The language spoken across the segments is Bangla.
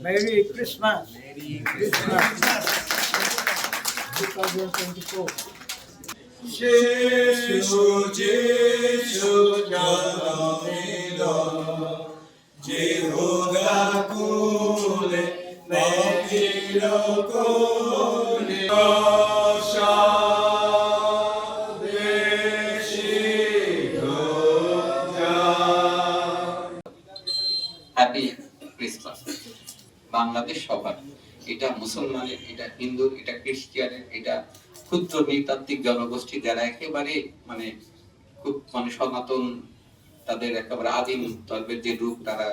Merry Christmas. Merry Christmas. 2024. 예수 예수 나옵니다 제호가 구래 내 길로 고래 Bangladesh সবার এটা মুসলমানের, এটা হিন্দুর এটা খ্রিস্টিয়ানের এটা ক্ষুদ্র নৃতাত্ত্বিক জনগোষ্ঠী যারা একেবারে মানে খুব মানে সনাতন, তাদের একেবারে আদিম ধর্মের যে রূপ তারা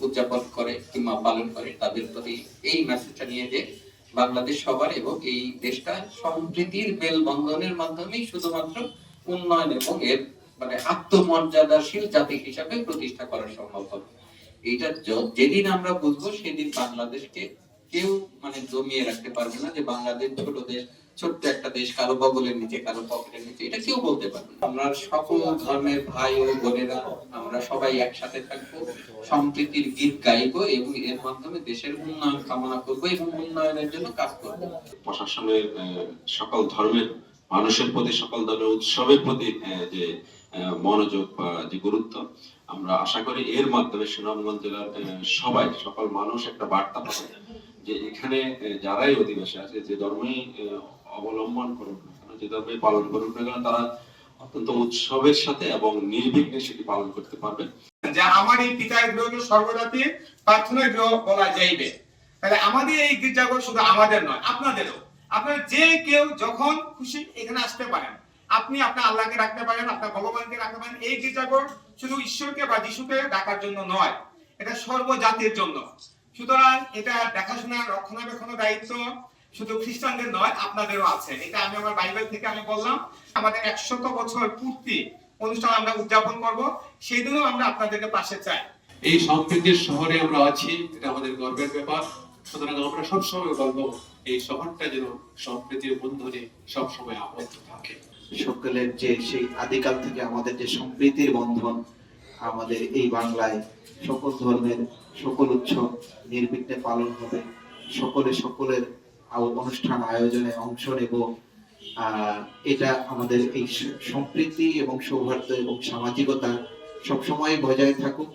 উদযাপন করে কিংবা পালন করে, তাদের প্রতি এই মেসেজটা নিয়ে যে বাংলাদেশ সবার এবং এই দেশটা সম্প্রীতির মেলবন্ধনের মাধ্যমেই শুধুমাত্র উন্নয়ন এবং এর মানে আত্মমর্যাদাশীল জাতি হিসাবে প্রতিষ্ঠা করা সম্ভব হবে। এইটা যেদিন আমরা বুঝব, সেদিন বাংলাদেশকে কেউ মানে জমিয়ে রাখতে পারবে না যে বাংলাদেশ ছোট দেশ, ছোট্ট একটা দেশ, কারও বগলের নিচে, কারও পকেটের নিচে, এটা কেউ বলতে পারবে আমরা সকল ধর্মের ভাই ও বোনেরা, আমরা সবাই একসাথে থাকব, সম্প্রীতির গীত গাইবো এবং এর মাধ্যমে দেশের উন্নয়ন কামনা করব এবং উন্নয়নের জন্য কাজ করব। প্রশাসনের সকল ধর্মের, মানুষের প্রতি, সকল ধরনের উৎসবের প্রতি যে মনোযোগ বা যে গুরুত্ব আমরা আশা করি এর মাধ্যমে সুনামগঞ্জ জেলার সবাই, সকল মানুষ একটা বার্তা পাবে যে এখানে যারাই অধিবাসী আছে, যে ধর্মই অবলম্বন করুক যে ধর্মই পালন করুক না কেন, তারা অত্যন্ত উৎসবের সাথে এবং নির্বিঘ্নে সেটি পালন করতে পারবে। যে আমার এই পিতার গ্রহকে সর্বজাতি প্রার্থনার গ্রহ বলা যাইবে। তাহলে আমাদের এই গির্জাঘর শুধু আমাদের নয়, আপনাদেরও। আপনারা যে কেউ যখন খুশি এখানে আসতে পারেন। আপনি আপনার আল্লাহকে রাখতে পারেন, আপনার ভগবানকে রাখতে পারেন। এই গির্জাঘর শুধু ঈশ্বরকে বা যিশুকে ডাকার জন্য নয়, এটা সর্বজাতির জন্য। সুতরাং এটা দেখাশোনা রক্ষণাবেক্ষণের দায়িত্ব শুধু খ্রিস্টানদের নয়, আপনাদেরও আছে। এটা আমি আমার বাইবেল থেকে আমি বললাম, আমাদের একশত বছর পূর্তি অনুষ্ঠান আমরা উদযাপন করব সেই দিনও আমরা আপনাদেরকে পাশে চাই। এই সম্প্রীতির শহরে আমরা আছি, এটা আমাদের গর্বের ব্যাপার। সুতরাং আমরা সবসময় বলব, এই শহরটা যেন সম্প্রীতির বন্ধনে সবসময় আবদ্ধ থাকে। সকলের যে সেই আদিকাল থেকে আমাদের যে সম্প্রীতির বন্ধন, আমাদের এই বাংলায় সকল ধর্মের সকল উৎসব নির্বিঘ্নে পালন হবে। সকলে সকলের অনুষ্ঠান আয়োজনে অংশ নেব। এটা আমাদের এই সম্প্রীতি এবং সৌহার্দ্য এবং সামাজিকতা সবসময় বজায় থাকুক।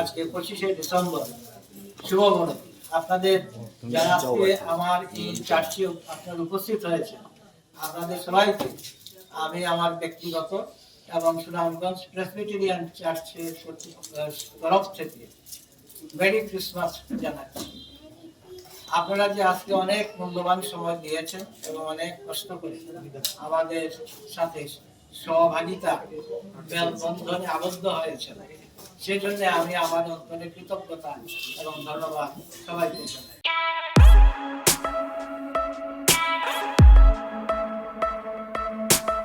আজকে পঁচিশে ডিসেম্বর, শুভ আপনাদের যারা আমার এই চার্চে আপনার উপস্থিত হয়েছে আপনাদের সবাইকে আমি আমার ব্যক্তিগত এবং সুনামগঞ্জ প্রেসবিটেরিয়ান চার্চের তরফ থেকে মেরি ক্রিসমাস জানাচ্ছি। আপনারা যে আজকে অনেক মূল্যবান সময় দিয়েছেন এবং অনেক কষ্ট করে আমাদের সাথে সহভাগিতা, মেলবন্ধনে আবদ্ধ হয়েছে সেই জন্য আমি আমার অন্তরে কৃতজ্ঞতা এবং ধন্যবাদ সবাইকে জানাই।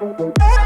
oh you.